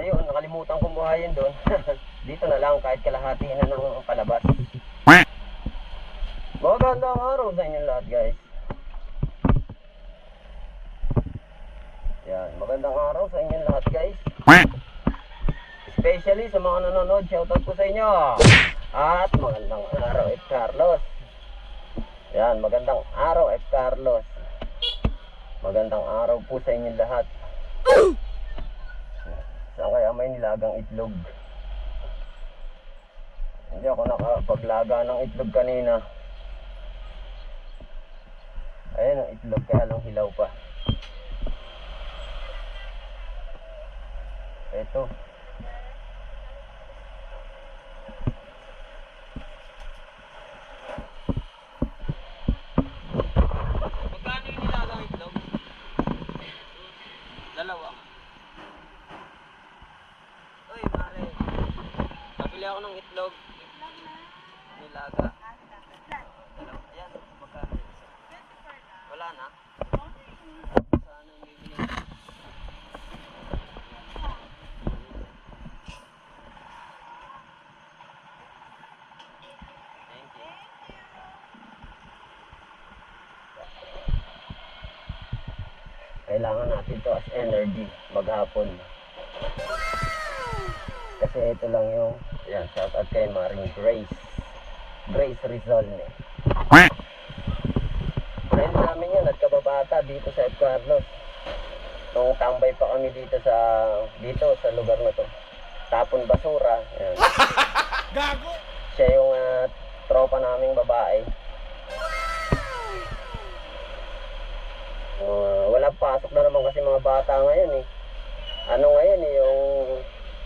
Ayun, nakalimutan kong buhayin doon. Dito na lang kahit kalahati na ng palabas. Magandang araw sa inyo lahat guys. Yan, magandang araw sa inyo lahat guys. Especially sa mga nanonood, shoutout ko sa inyo. At magandang araw F. Carlos. Yan, magandang araw F. Carlos. Magandang araw po sa inyo lahat. Saan kaya may nilagang itlog? Hindi ako nakapaglaga ng itlog kanina. Ayan ang itlog, kaya lang hilaw pa. Ito. Magkano yung nilagang itlog? Dalawa. Uy, mare. Nabili ako ng itlog. Nilaga. Dalawa. Ayan, magkano yung isa? Wala na? Saan ang bibili? Thank you. Kailangan natin to as energy maghapon. Kasi ito lang yung, yan, shout out kay Maring Grace. Grace Rizalne. Friend namin yan at kababata dito sa F. Carlos. Nung tambay pa kami dito sa, dito sa lugar na to. Tapon basura. Yan. Gago! Siya yung ah, tropa naming babae. Uh, pasok na naman kasi mga bata ngayon eh. Ano ngayon eh, yung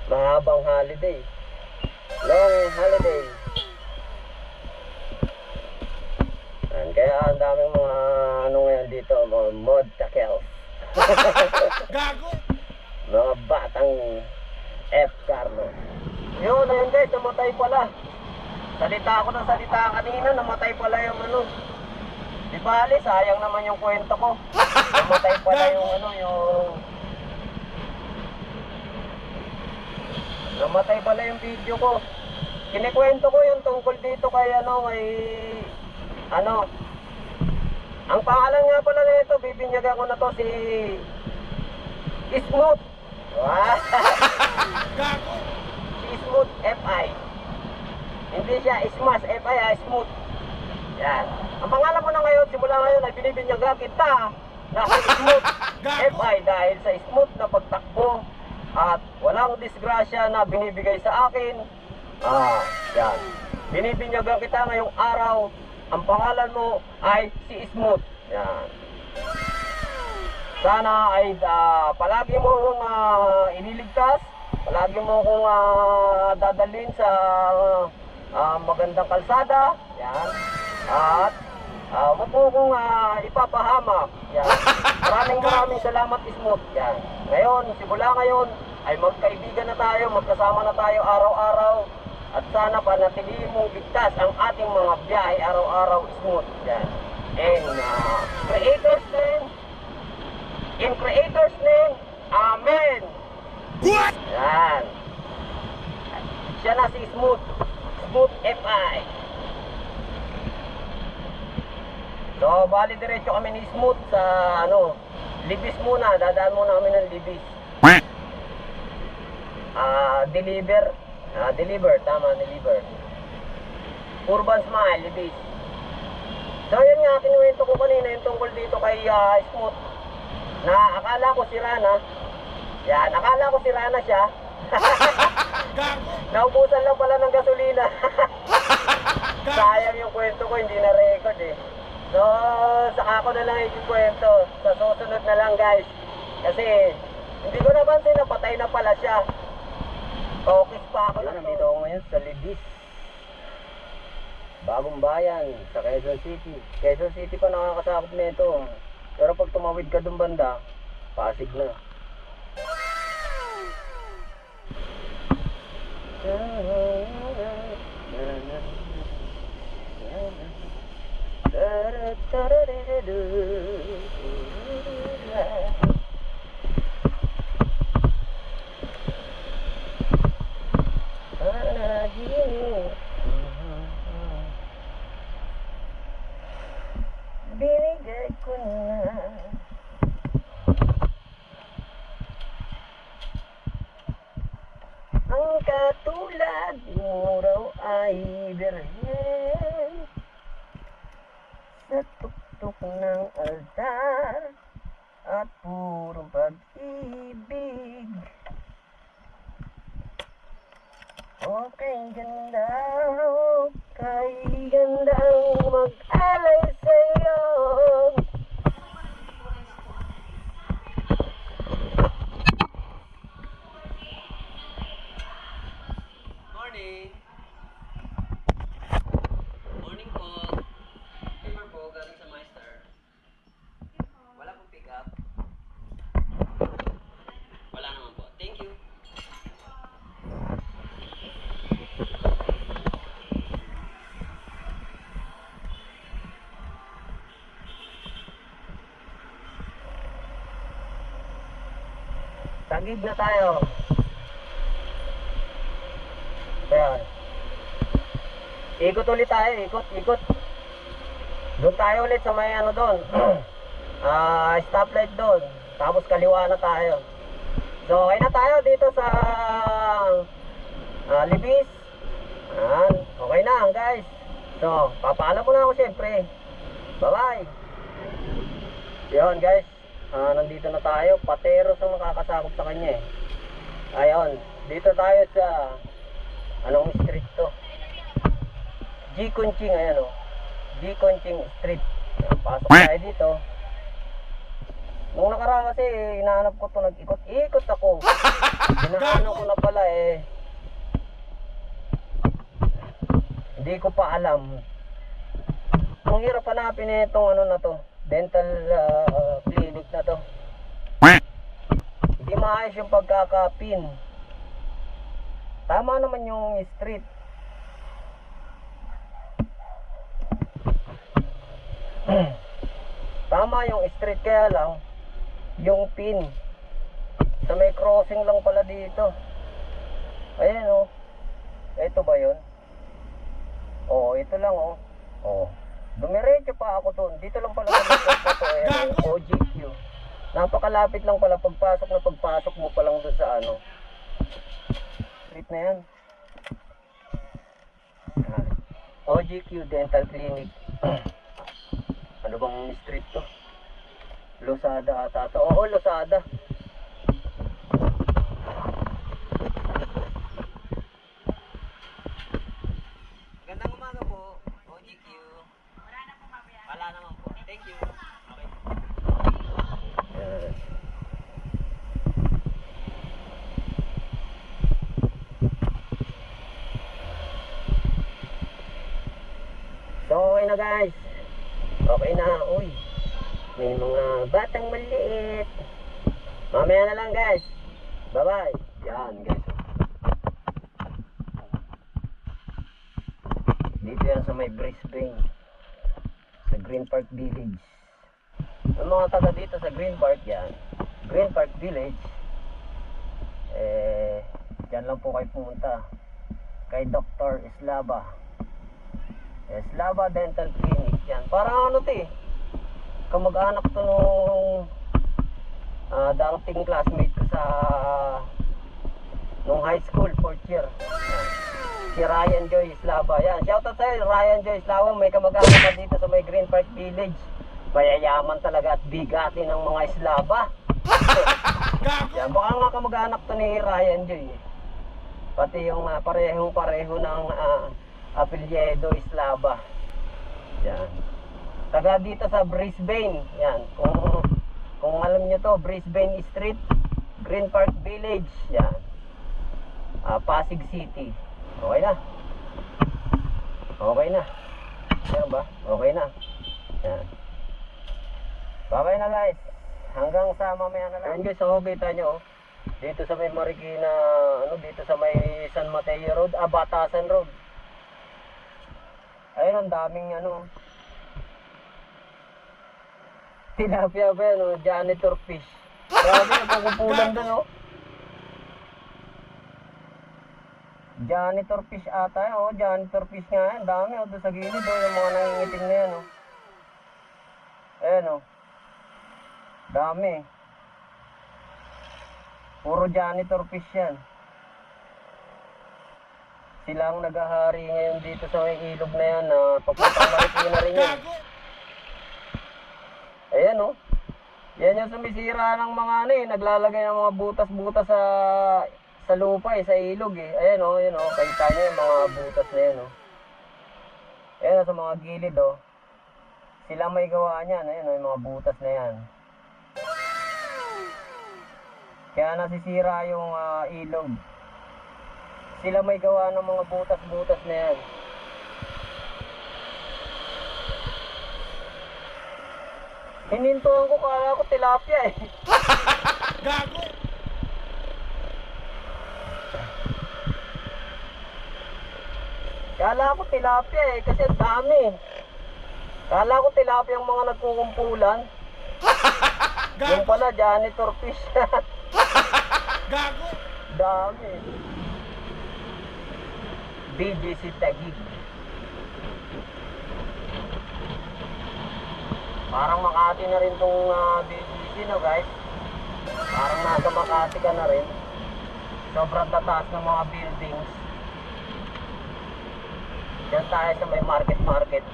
mahabang holiday. Long holiday. Yan, kaya ang daming mga ano ngayon dito, mga mod takels. Gago! mga batang F. Carlos. Yun, ayun guys, namatay pala. Salita ako ng salita kanina, namatay pala yung ano. Di bali, sayang naman yung kwento ko. Namatay pala yung ano, yung... Namatay pala yung video ko. Kinikwento ko yung tungkol dito kay ano, kay... Ano, ang pangalan nga pala nito, bibinyagan ko na to si... Smooth. Wow. Si Smooth FI. Hindi siya Smash FI, Smooth. Yan. Ang pangalan mo na ngayon, simula ngayon ay binibinyagan kita na Smooth FI dahil sa smooth na pagtakbo at walang disgrasya na binibigay sa akin. Ah, yan. Binibinyagan kita ngayong araw. Ang pangalan mo ay si Smooth. Yan. Sana ay ah, palagi mo kong ah, iniligtas, palagi mo kong ah, dadalhin sa ah, magandang kalsada, yan. At ah, wag mo kong ah, ipapahamak, yan. Maraming maraming salamat Ismut, yan. Ngayon, simula ngayon, ay magkaibigan na tayo, magkasama na tayo araw-araw. At sana panatilihin mong ligtas ang ating mga biyahe araw-araw Ismut, yan. And ah, creators name, In Creator's name, Amen! What? Yan. Siya na si Smooth. Smooth FI. So, bali diretso kami ni Smooth sa, ano, Libis muna. Dadaan muna kami ng Libis. Ah, deliver. Ah, deliver. Tama, deliver. Urban Smile, Libis. So, yun nga, kinuwento ko kanina yung tungkol dito kay ah, Smooth na akala ko si Rana. Yan, akala ko si Rana siya. Naubusan lang pala ng gasolina. Sayang yung kwento ko, hindi na record eh. So, saka ko na lang ikikwento. Sa susunod na lang guys. Kasi, hindi ko napansin na patay na pala siya. Okay pa ako. Yun, nandito ako ngayon sa Libis. Bagong bayan sa Quezon City. Quezon City pa nakakasakop nito. Pero pag tumawid ka dun banda, Pasig na. Very good, good night. Ang Tagig na tayo. Ayan. Ikot ulit tayo, ikot, ikot. Doon tayo ulit sa may ano doon. Ah, stoplight doon. Tapos kaliwa na tayo. So, okay na tayo dito sa ah, Libis. Ayan, okay na guys. So, papaalam mo na ako siyempre. Bye-bye. Yun guys, ah, nandito na tayo. Pateros ang nakakasakop sa kanya eh. Ayun, dito tayo sa Anong street to? G. Kunching, ayan o. G. Kunching Street. Ayan, Pasok tayo dito. Nung nakaraan kasi, hinahanap ko to nag-ikot-ikot ako. Hinahanap ko na pala eh. Hindi ko pa alam. Ang hirap hanapin eh itong ano na to. Dental ah, clinic na to. Hindi maayos yung pagkakapin. Tama naman yung street. Tama yung street kaya lang yung pin. Sa may crossing lang pala dito. Ayan oh. Ito ba yun? Oh, ito lang oh. Oh. Dumiretso pa ako doon. Dito lang pala sa oh, OGQ. Napakalapit lang pala pagpasok na pagpasok mo pa lang doon sa ano. Street na yan. OGQ Dental Clinic. ano bang street to? Losada ata to. Oo, Losada. Gandang umaga po. OGQ. Wala na po mamaya. Wala naman po. Thank you. Okay. Yes. So, okay na guys. Okay na. Uy. May mga batang maliit. Mamaya na lang guys. Bye-bye. Yan guys. Dito yan sa may Brisbane. Sa Green Park Village. Ang mga taga dito sa Green Park yan. Green Park Village. Eh, dyan lang po kayo pumunta. Kay Dr. Islaba. Eslava Dental Clinic yan. Parang ano to eh. Kamag-anak to nung ah, dating classmate ko sa nung high school, fourth year. Yan. Si Ryan Joy Islava. Yan. Shoutout sa'yo, Ryan Joy Islava. May kamag-anak ka dito sa may Green Park Village. Mayayaman talaga at bigati ng mga Islava. Yan, baka nga kamag-anak to ni Ryan Joy. Pati yung ah, parehong-pareho ng uh, apelyedo Islava. Yan. Taga dito sa Brisbane. Yan. Kung, kung alam nyo to, Brisbane Street, Green Park Village. Yan. Ah, Pasig City. Okay na. Okay na. Yan ba? Okay na. Yan. Bye-bye na guys. Hanggang sa mamaya na lang. Ayun guys, so kita nyo. oh. Dito sa may Marikina, ano, dito sa may San Mateo Road, ah, Batasan Road. Ayun, ang daming ano. Tilapia ba yan, oh, janitor fish. Grabe, nagkukupulan doon, oh. Janitor fish ata yan, oh. Janitor fish nga yan. Dami, oh, doon sa gilid, oh. Yung mga nangingitim na yan, oh. Ayan, oh. Dami. Puro janitor fish yan. Sila ang naghahari ngayon dito sa may ilog na yan na papuntang Marikina rin yan. Gago! Ayan oh. Yan yung sumisira ng mga ano eh, naglalagay ng mga butas-butas sa sa lupa eh, sa ilog eh. Ayan oh, ayan oh, kita niyo yung mga butas na yan oh. Ayan oh, sa mga gilid oh. Sila may gawa niyan, ayan oh, yung mga butas na yan. Kaya nasisira yung ah, ilog. Sila may gawa ng mga butas-butas na yan. Hinintuan ko, kala ko tilapia eh. Gago! Kala ko tilapia eh, kasi ang dami. Kala ko tilapia ang mga nagkukumpulan. Yung pala, janitor fish. Gago! dami. BGC Tagig. Parang Makati na rin tong ah, BGC no guys. Parang nasa Makati ka na rin. Sobrang tataas ng mga buildings. Diyan tayo sa may market market.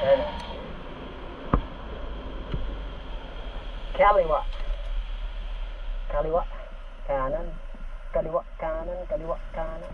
Ayan. Kaliwa. Kaliwa. Kanan. Kaliwa. Kanan. Kaliwa. Kanan.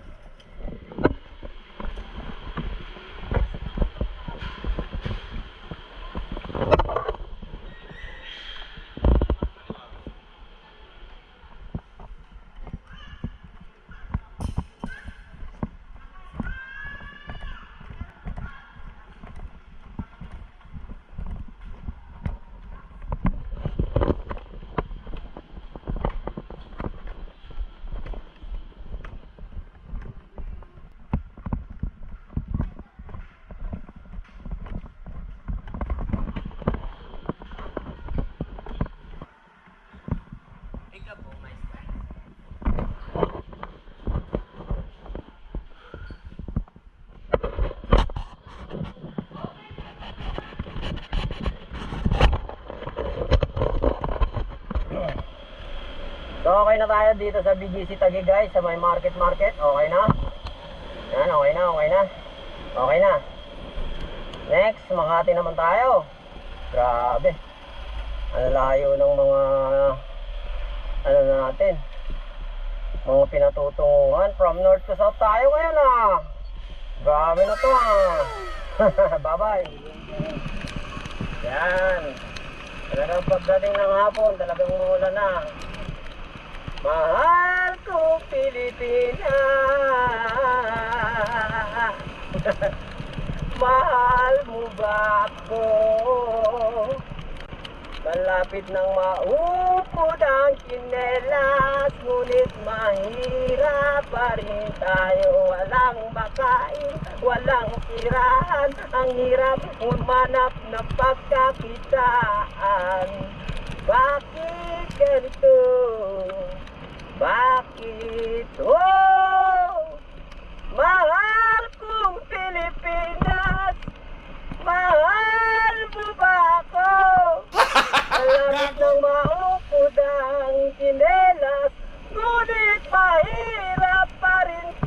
So okay na tayo dito sa BGC Taguig guys, sa may market market. Okay na? Yan, okay na, okay na. Okay na. Next, Makati naman tayo. Grabe. Ang layo ng mga ano na natin. Mga pinatutunguhan. From north to south tayo ngayon ah. Grabe na to ah. Bye-bye. Yan. Talagang pagdating ng hapon, talagang mula na. Mahal ko Pilipinas Mahal mo ba ako? Malapit nang maupod ang kinelas Ngunit mahirap pa rin tayo. Walang makain, walang tirahan Ang hirap umanap ng pagkakitaan. Bakit ganito? Bakit? Oh! Mahal kong Pilipinas Mahal mo ba ako? Malapit nang maupod ang kinelas Ngunit mahirap pa rin